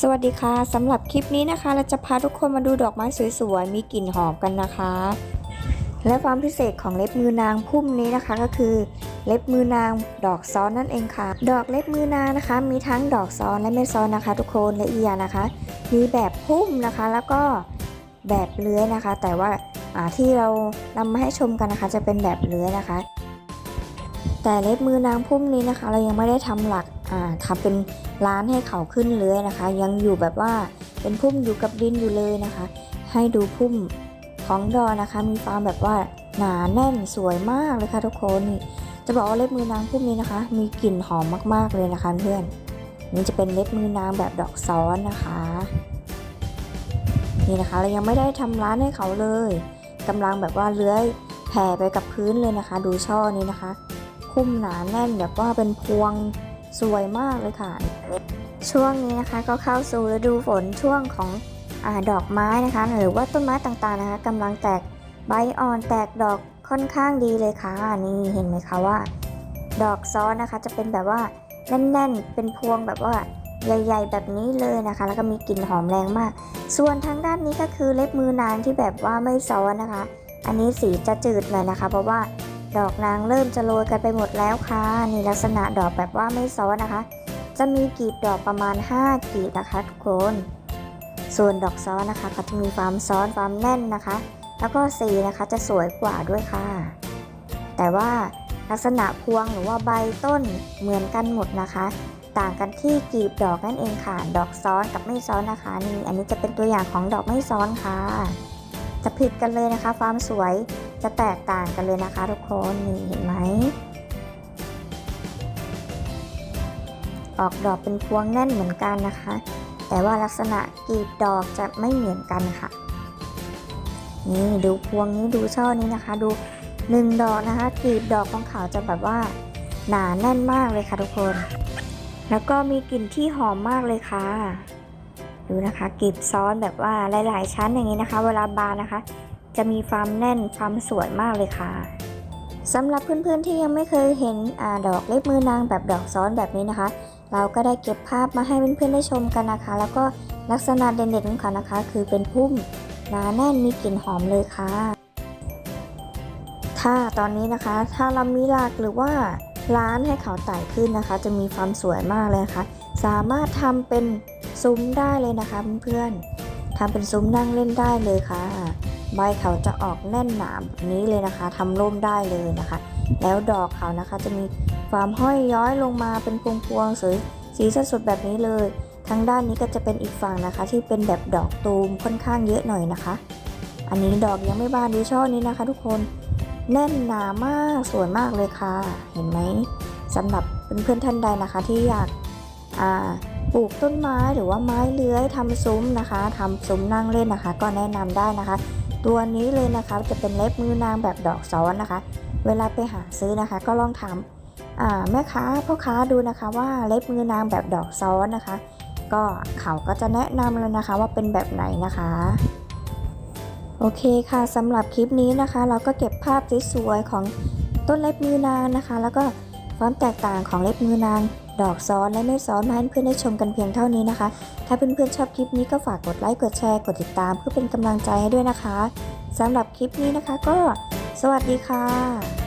สวัสดีค่ะสำหรับคลิปนี้นะคะ เราจะพาทุกคนมาดูดอกไม้สวยๆมีกลิ่นหอมกันนะคะ และความพิเศษของเล็บมือนางพุ่มนี้นะคะก็คือ เล็บมือนางดอกซ้อนนั่นเองค่ะ ดอกเล็บมือนางนะคะ มีทั้งดอกซ้อนและไม่ซ้อนนะคะ ทุกคนและอีกอย่างนะคะ มีแบบพุ่มนะคะ แล้วก็แบบเลื้อยนะคะ แต่ว่าที่เรานำมาให้ชมกันนะคะ จะเป็นแบบเลื้อยนะคะ แต่เล็บมือนางพุ่มนี้นะคะ เรายังไม่ได้ทำหลักอ่าทำเป็นร้านให้เขาขึ้นเลยนะคะ ยังอยู่แบบว่าเป็นพุ่มอยู่กับดินอยู่เลยนะคะ ให้ดูพุ่มของดอกนะคะ มีความแบบว่าหนาแน่นสวยมากเลยค่ะทุกคนจะบอกว่าเล็บมือนางพุ่มนี้นะคะ มีกลิ่นหอมมากๆเลยนะคะเพื่อนนี่จะเป็นเล็บมือนางแบบดอกซ้อนนะคะ นี่นะคะเรายังไม่ได้ทำร้านให้เขาเลยกำลังแบบว่าเลื้อยแผ่ไปกับพื้นเลยนะคะ ดูช่อนี้นะคะ คุ้มหนาแน่นแบบว่าเป็นพวงสวยมากเลยค่ะ ช่วงนี้นะคะก็เข้าสู่ฤดูฝนช่วงของอดอกไม้นะคะ หรือว่าต้นไม้ต่างๆนะคะกำลังแตกใบอ่อนแตกดอกค่อนข้างดีเลยค่ะนี่เห็นไหมคะว่า ดอกซ้อนนะคะจะเป็นแบบว่าแน่นๆ เป็นพวงแบบว่าใหญ่ ๆ แบบนี้เลยนะคะ แล้วก็มีกลิ่นหอมแรงมาก ส่วนทางด้านนี้ก็คือเล็บมือนางที่แบบว่าไม่ซ้อนนะคะ อันนี้สีจะจืดหน่อยนะคะ เพราะว่า ดอกนางเริ่มจะโรยกันไปหมดแล้วค่ะนี่ลักษณะดอกแบบว่าไม่ซ้อนนะคะ จะมีกลีบดอกประมาณ 5กลีบนะคะทุกคน ส่วนดอกซ้อนนะคะ ก็จะมีความซ้อนความแน่นนะคะ แล้วก็สีนะคะจะสวยกว่าด้วยค่ะ แต่ว่าลักษณะพวงหรือว่าใบต้นเหมือนกันหมดนะคะ ต่างกันที่กลีบดอกนั่นเองค่ะ ดอกซ้อนกับไม่ซ้อนนะคะนี่อันนี้จะเป็นตัวอย่างของดอกไม่ซ้อนค่ะ จะผิดกันเลยนะคะ ความสวยจะแตกต่างกันเลยนะคะ ทุกคนนี่เห็นไหมออกดอกเป็นพวงแน่นเหมือนกันนะคะ แต่ว่าลักษณะกลีบดอกจะไม่เหมือนกันค่ะ นี่ดูพวงนี้ดูช่อนี้นะคะ ดูหนึ่งดอกนะคะกลีบดอกของเขาจะแบบว่าหนาแน่นมากเลยค่ะทุกคน แล้วก็มีกลิ่นที่หอมมากเลยค่ะ ดูนะคะกลีบซ้อนแบบว่าหลาย ๆ ชั้นอย่างนี้นะคะ เวลาบานนะคะ จะมีความแน่นความสวยมากเลยค่ะสำหรับเพื่อนๆที่ยังไม่เคยเห็นอดอกเล็บมือนางแบบดอกซ้อนแบบนี้นะคะ เราก็ได้เก็บภาพมาให้เพื่อนๆได้ชมกันนะคะ แล้วก็ลักษณะเด่นๆของเขานะคะ คือเป็นพุ่มหนาแน่นมีกลิ่นหอมเลยค่ะ ถ้าตอนนี้นะคะ ถ้าเรามีหลักหรือว่าร้านให้เขาไต่ขึ้นนะคะ จะมีความสวยมากเลยนะคะสามารถทำเป็น ซุ้มได้เลยนะคะเพื่อนๆทำเป็นซุ้มนั่งเล่นได้เลยค่ะ ใบเขาจะออกแน่นหนาแบบนี้เลยนะคะทำร่มได้เลยนะคะ แล้วดอกเขานะคะจะมีความห้อยย้อยลงมาเป็นพวงๆสวยสีสดแบบนี้เลย ทางด้านนี้ก็จะเป็นอีกฝั่งนะคะ ที่เป็นแบบดอกตูมค่อนข้างเยอะหน่อยนะคะ อันนี้ดอกยังไม่บานดูช่อนี้นะคะ ทุกคนแน่นหนามากสวยมากเลยค่ะ เห็นไหมสำหรับเพื่อนๆท่านใดนะคะที่อยากอ่า ปลูกต้นไม้หรือว่าไม้เลื้อยทำซุ้มนะคะทำซุ้มนั่งเล่นนะคะ ก็แนะนำได้นะคะ ตัวนี้เลยนะคะจะเป็นเล็บมือนางแบบดอกซ้อนนะคะ เวลาไปหาซื้อนะคะ ก็ลองถามแม่ค้าพ่อค้าดูนะคะว่าเล็บมือนางแบบดอกซ้อนนะคะ ก็เขาก็จะแนะนำเลยนะคะว่าเป็นแบบไหนนะคะโอเคค่ะสำหรับคลิปนี้นะคะ เราก็เก็บภาพสวยๆของต้นเล็บมือนางนะคะ แล้วก็ ความแตกต่างของเล็บมือนาง ดอกซ้อนและไม่ซ้อนมาให้เพื่อนได้ชมกันเพียงเท่านี้นะคะ ถ้าเพื่อนๆชอบคลิปนี้ก็ฝากกดไลค์กดแชร์กดติดตามเพื่อเป็นกำลังใจให้ด้วยนะคะสำหรับคลิปนี้นะคะก็ สวัสดีค่ะ